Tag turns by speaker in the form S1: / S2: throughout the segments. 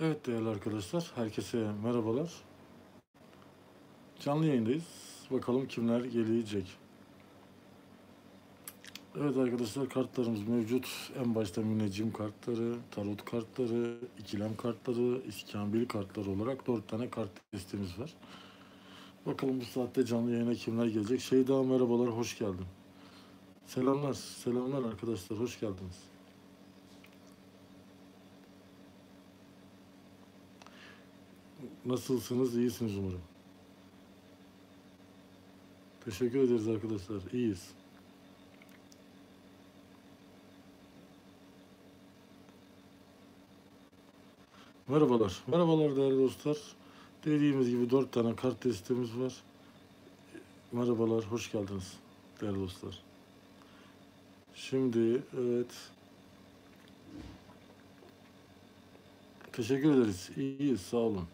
S1: Evet değerli arkadaşlar, herkese merhabalar. Canlı yayındayız. Bakalım kimler gelecek. Evet arkadaşlar kartlarımız mevcut. En başta müneccim kartları, tarot kartları, ikilem kartları, iskambil kartları olarak dört tane kart listemiz var. Bakalım bu saatte canlı yayına kimler gelecek. Şeyda merhabalar, hoş geldin. Selamlar, selamlar arkadaşlar, hoş geldiniz. Nasılsınız? İyisiniz umarım. Teşekkür ederiz arkadaşlar. İyiyiz. Merhabalar. Merhabalar değerli dostlar. Dediğimiz gibi dört tane kart testimiz var. Merhabalar, hoş geldiniz değerli dostlar. Şimdi evet. Teşekkür ederiz. İyiyiz, sağ olun.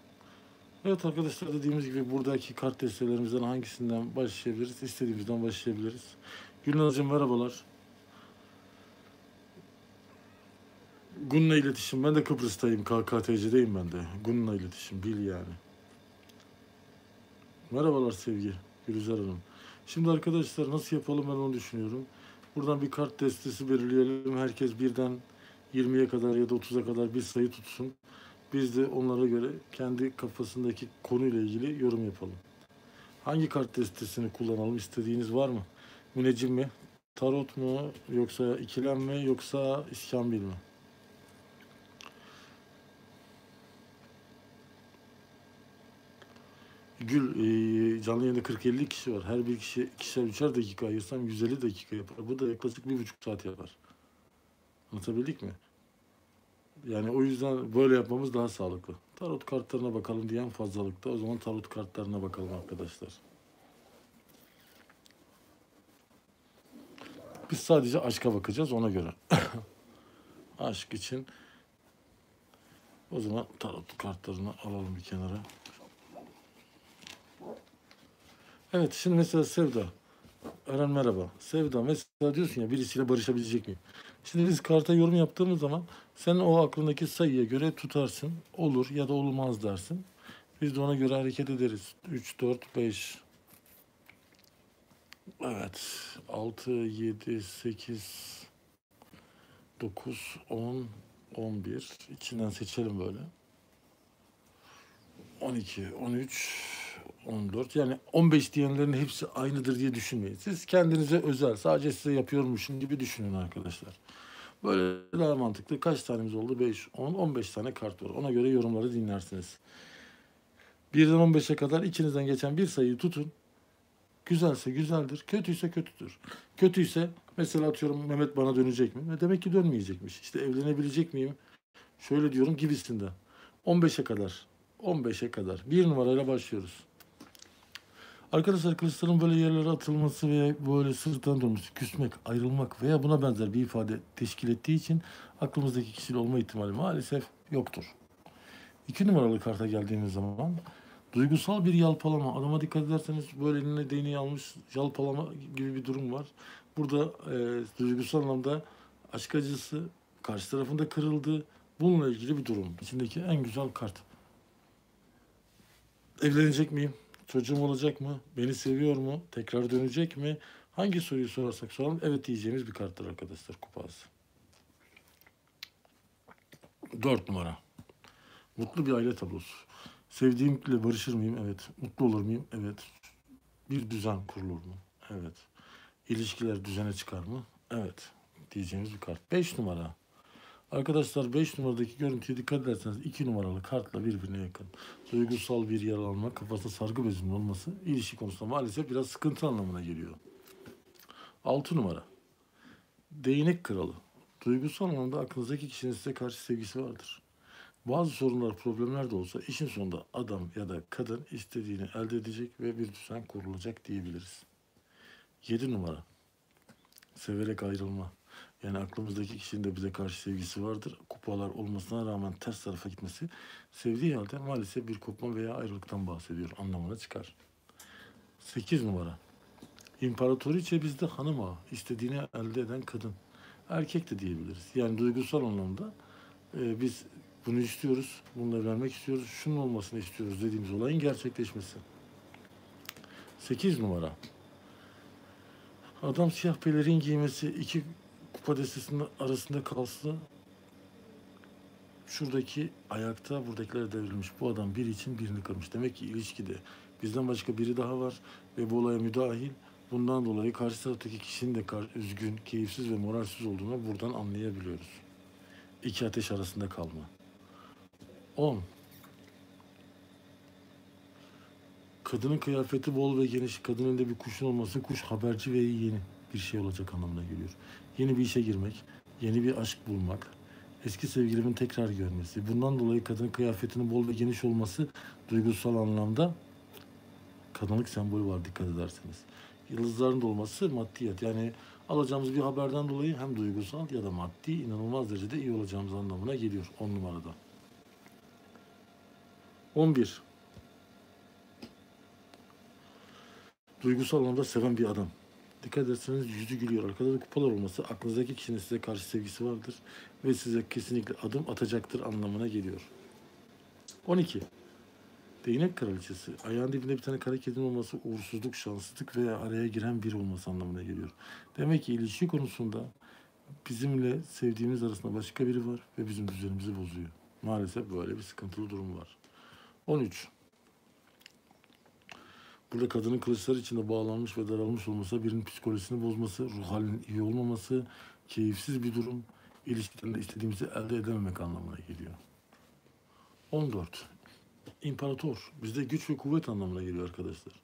S1: Evet arkadaşlar dediğimiz gibi buradaki kart destelerimizden hangisinden başlayabiliriz? İstediğimizden başlayabiliriz. Gülnaz'cığım merhabalar. Gunna iletişim. Ben de Kıbrıs'tayım. KKTC'deyim ben de. Gunna iletişim. Bil yani. Merhabalar Sevgi. Gülüzer Hanım. Şimdi arkadaşlar nasıl yapalım ben onu düşünüyorum. Buradan bir kart destesi belirleyelim. Herkes birden 20'ye kadar ya da 30'a kadar bir sayı tutsun. Biz de onlara göre kendi kafasındaki konuyla ilgili yorum yapalım. Hangi kart destesini kullanalım istediğiniz var mı? Müneccim mi? Tarot mu? Yoksa ikilem mi? Yoksa iskambil mi? Gül, e, canlı yayında 40-50 kişi var. Her bir kişi ikişer üçer dakika ayırsam 150 dakika yapar. Bu da yaklaşık bir buçuk saat yapar. Anlatabildik mi? Yani o yüzden böyle yapmamız daha sağlıklı. Tarot kartlarına bakalım diyen fazlalıkta. O zaman tarot kartlarına bakalım arkadaşlar. Biz sadece aşka bakacağız ona göre. Aşk için o zaman tarot kartlarını alalım bir kenara. Evet şimdi mesela Sevda. Eren merhaba. Sevda mesela diyorsun ya birisiyle barışabilecek miyim? Şimdi biz karta yorum yaptığımız zaman sen o aklındaki sayıya göre tutarsın. Olur ya da olmaz dersin. Biz de ona göre hareket ederiz. 3, 4, 5. Evet. 6, 7, 8, 9, 10, 11. İçinden seçelim böyle. 12, 13, 14 yani 15 diyenlerin hepsi aynıdır diye düşünmeyin. Siz kendinize özel sadece size yapıyormuşum gibi düşünün arkadaşlar. Böyle daha mantıklı. Kaç tanemiz oldu? 5, 10, 15 tane kart var. Ona göre yorumları dinlersiniz. Birden 15'e kadar içinizden geçen bir sayıyı tutun. Güzelse güzeldir, kötüyse kötüdür. Kötüyse mesela atıyorum Mehmet bana dönecek mi? Ne demek ki dönmeyecekmiş. İşte evlenebilecek miyim? Şöyle diyorum gibisinden. 15'e kadar. 15'e kadar. Bir numarayla başlıyoruz. Arkadaşlar kılıçların böyle yerlere atılması veya böyle sırttan dönmesi, küsmek, ayrılmak veya buna benzer bir ifade teşkil ettiği için aklımızdaki kişiyle olma ihtimali maalesef yoktur. İki numaralı karta geldiğimiz zaman duygusal bir yalpalama. Adama dikkat ederseniz böyle eline değneği almış yalpalama gibi bir durum var. Burada e, duygusal anlamda aşk acısı karşı tarafında kırıldı. Bununla ilgili bir durum. İçindeki en güzel kart. Evlenecek miyim? Çocuğum olacak mı? Beni seviyor mu? Tekrar dönecek mi? Hangi soruyu sorarsak soralım evet diyeceğimiz bir karttır arkadaşlar kupası. Dört numara. Mutlu bir aile tablosu. Sevdiğimle barışır mıyım? Evet. Mutlu olur muyum? Evet. Bir düzen kurulur mu? Evet. İlişkiler düzene çıkar mı? Evet. Diyeceğimiz bir kart. Beş numara. Arkadaşlar 5 numaradaki görüntüye dikkat ederseniz 2 numaralı kartla birbirine yakın. Duygusal bir yaralanma, kafasında sargı bezinin olması ilişki konusunda maalesef biraz sıkıntı anlamına geliyor. 6 numara. Değnek kralı. Duygusal anlamda aklınızdaki kişinin size karşı sevgisi vardır. Bazı sorunlar, problemler de olsa işin sonunda adam ya da kadın istediğini elde edecek ve bir düzen kurulacak diyebiliriz. 7 numara. Severek ayrılma. Yani aklımızdaki kişinin de bize karşı sevgisi vardır. Kupalar olmasına rağmen ters tarafa gitmesi sevdiği halde maalesef bir kopma veya ayrılıktan bahsediyor anlamına çıkar. 8 numara. İmparatoriçe bizde hanım ağa. istediğini elde eden kadın. Erkek de diyebiliriz. Yani duygusal anlamda e, biz Bunu istiyoruz. Bununla vermek istiyoruz. Şunun olmasını istiyoruz dediğimiz olayın gerçekleşmesi. 8 numara. Adam siyah pelerin giymesi iki kupa destesinin arasında kalsa şuradaki ayakta buradakiler devrilmiş. Bu adam biri için birini kırmış. Demek ki ilişkide bizden başka biri daha var ve bu olaya müdahil. Bundan dolayı karşı taraftaki kişinin de üzgün, keyifsiz ve moralsiz olduğunu buradan anlayabiliyoruz. İki ateş arasında kalma. 10. Kadının kıyafeti bol ve geniş. Kadının önünde bir kuşun olması kuş haberci ve yeni bir şey olacak anlamına geliyor. Yeni bir işe girmek, yeni bir aşk bulmak, eski sevgilimin tekrar görmesi. Bundan dolayı kadının kıyafetinin bol ve geniş olması duygusal anlamda kadınlık sembolü var dikkat ederseniz. Yıldızların da olması maddiyat. Yani alacağımız bir haberden dolayı hem duygusal ya da maddi inanılmaz derecede iyi olacağımız anlamına geliyor 10 numarada. 11. Duygusal anlamda seven bir adam. Dikkat ederseniz yüzü gülüyor. Arkada da kupalar olması aklınızdaki kişinin size karşı sevgisi vardır ve size kesinlikle adım atacaktır anlamına geliyor. 12. Değnek kraliçesi. Ayağın dibinde bir tane kara kedinin olması uğursuzluk, şanssızlık veya araya giren biri olması anlamına geliyor. Demek ki ilişki konusunda bizimle sevdiğimiz arasında başka biri var ve bizim düzenimizi bozuyor. Maalesef böyle bir sıkıntılı durum var. 13. Burada kadının kılıçlar içinde bağlanmış ve daralmış olması, birinin psikolojisini bozması, ruh halinin iyi olmaması, keyifsiz bir durum, ilişkiden de istediğimizi elde edememek anlamına geliyor. 14. İmparator. Bizde güç ve kuvvet anlamına geliyor arkadaşlar.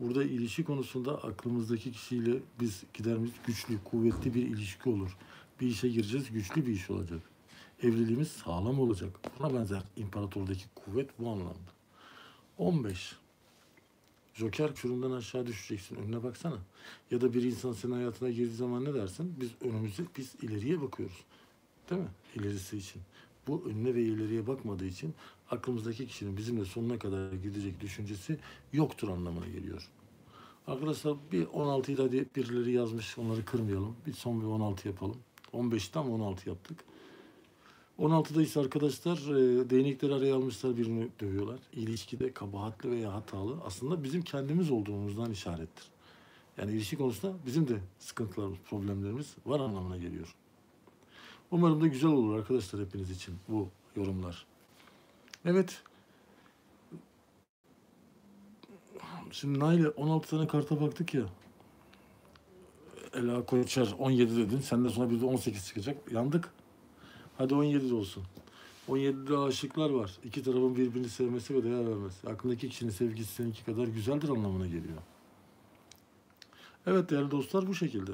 S1: Burada ilişki konusunda aklımızdaki kişiyle biz giderimiz güçlü, kuvvetli bir ilişki olur. Bir işe gireceğiz, güçlü bir iş olacak. Evliliğimiz sağlam olacak. Buna benzer imparatordaki kuvvet bu anlamda. 15. Joker küründen aşağı düşeceksin. Önüne baksana. Ya da bir insan senin hayatına girdiği zaman ne dersin? Biz önümüze, biz ileriye bakıyoruz. Değil mi? İlerisi için. Bu önüne ve ileriye bakmadığı için aklımızdaki kişinin bizimle sonuna kadar gidecek düşüncesi yoktur anlamına geliyor. Arkadaşlar bir 16'yı da birileri yazmış onları kırmayalım. Bir son bir 16 yapalım. 15'ten 16 yaptık. 16'da ise arkadaşlar e, değnekleri araya almışlar birini dövüyorlar. İlişkide kabahatli veya hatalı aslında bizim kendimiz olduğumuzdan işarettir. Yani ilişki konusunda bizim de sıkıntılarımız, problemlerimiz var anlamına geliyor. Umarım da güzel olur arkadaşlar hepiniz için bu yorumlar. Evet. Şimdi Nail'e 16 tane karta baktık ya. Ela Koçer 17 dedin. Senden sonra bir de 18 çıkacak. Yandık. Hadi 17 de olsun. 17'de aşıklar var. İki tarafın birbirini sevmesi ve değer vermesi. Aklındaki kişinin sevgisi seninki kadar güzeldir anlamına geliyor. Evet değerli dostlar bu şekilde.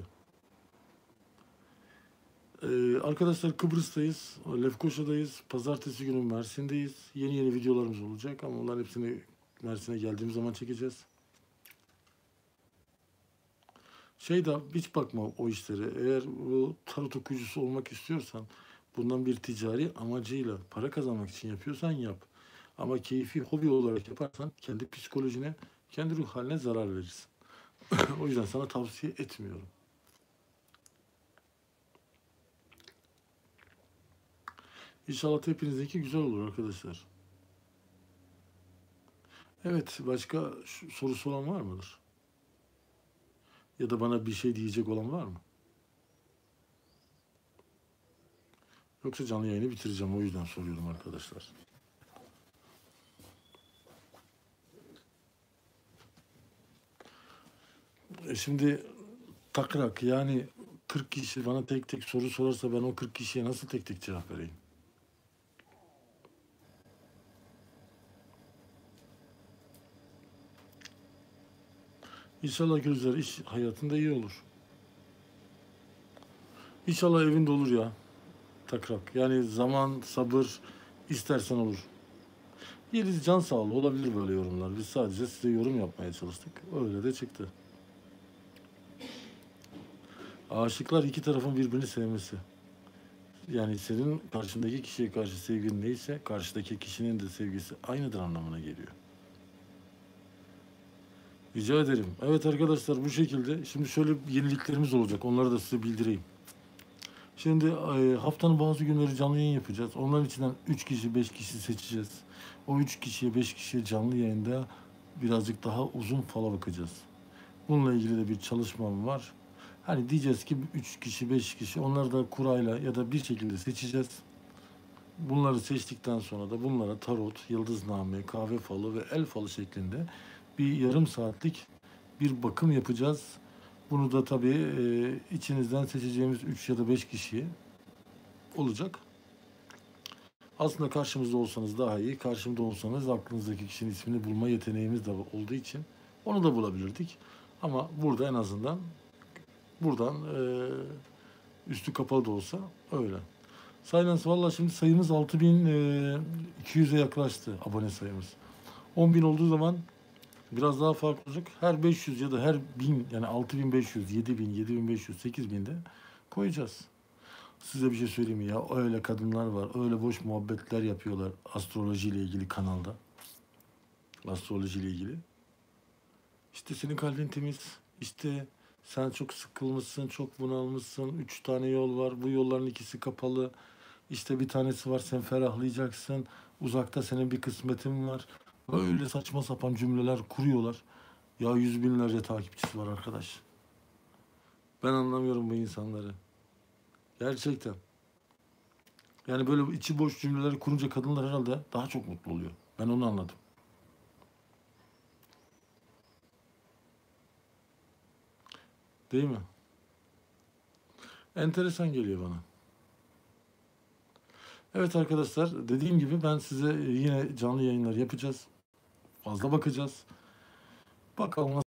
S1: Ee, arkadaşlar Kıbrıs'tayız, Lefkoşa'dayız, pazartesi günü Mersin'deyiz. Yeni yeni videolarımız olacak ama onların hepsini Mersin'e geldiğim zaman çekeceğiz. Şey da hiç bakma o işlere. Eğer bu tarot okuyucusu olmak istiyorsan, bundan bir ticari amacıyla para kazanmak için yapıyorsan yap. Ama keyfi hobi olarak yaparsan kendi psikolojine, kendi ruh haline zarar verirsin. o yüzden sana tavsiye etmiyorum. İnşallah hepinizinki güzel olur arkadaşlar. Evet, başka sorusu olan var mıdır? Ya da bana bir şey diyecek olan var mı? Yoksa canlı yayını bitireceğim o yüzden soruyorum arkadaşlar. E şimdi takrak yani 40 kişi bana tek tek soru sorarsa ben o 40 kişiye nasıl tek tek cevap vereyim? İnşallah gözler iş hayatında iyi olur. İnşallah evinde olur ya. Takrak. Yani zaman, sabır istersen olur. Yeliz can sağlığı olabilir böyle yorumlar. Biz sadece size yorum yapmaya çalıştık. Öyle de çıktı. Aşıklar iki tarafın birbirini sevmesi. Yani senin karşındaki kişiye karşı sevgin neyse karşıdaki kişinin de sevgisi aynıdır anlamına geliyor. Rica ederim. Evet arkadaşlar bu şekilde. Şimdi şöyle yeniliklerimiz olacak. Onları da size bildireyim. Şimdi e, haftanın bazı günleri canlı yayın yapacağız. Onların içinden 3 kişi 5 kişi seçeceğiz. O 3 kişiye 5 kişiye canlı yayında birazcık daha uzun fala bakacağız. Bununla ilgili de bir çalışmam var. Hani diyeceğiz ki 3 kişi 5 kişi onları da kurayla ya da bir şekilde seçeceğiz. Bunları seçtikten sonra da bunlara tarot, yıldızname, kahve falı ve el falı şeklinde bir yarım saatlik bir bakım yapacağız. Bunu da tabii e, içinizden seçeceğimiz 3 ya da 5 kişiye olacak. Aslında karşımızda olsanız daha iyi. Karşımda olsanız aklınızdaki kişinin ismini bulma yeteneğimiz de olduğu için onu da bulabilirdik. Ama burada en azından buradan e, üstü kapalı da olsa öyle. Silence valla şimdi sayımız 6200'e yaklaştı abone sayımız. 10.000 olduğu zaman biraz daha farklı olacak. Her 500 ya da her 1000 yani 6500, 7000, 7500, 8000'de koyacağız. Size bir şey söyleyeyim ya? Öyle kadınlar var. Öyle boş muhabbetler yapıyorlar astroloji ile ilgili kanalda. Astroloji ile ilgili. İşte senin kalbin temiz. İşte sen çok sıkılmışsın, çok bunalmışsın. Üç tane yol var. Bu yolların ikisi kapalı. İşte bir tanesi var sen ferahlayacaksın. Uzakta senin bir kısmetin var. Öyle saçma sapan cümleler kuruyorlar. Ya yüz binlerce takipçisi var arkadaş. Ben anlamıyorum bu insanları. Gerçekten. Yani böyle içi boş cümleleri kurunca kadınlar herhalde daha çok mutlu oluyor. Ben onu anladım. Değil mi? Enteresan geliyor bana. Evet arkadaşlar dediğim gibi ben size yine canlı yayınlar yapacağız. Fazla bakacağız. Bakalım nasıl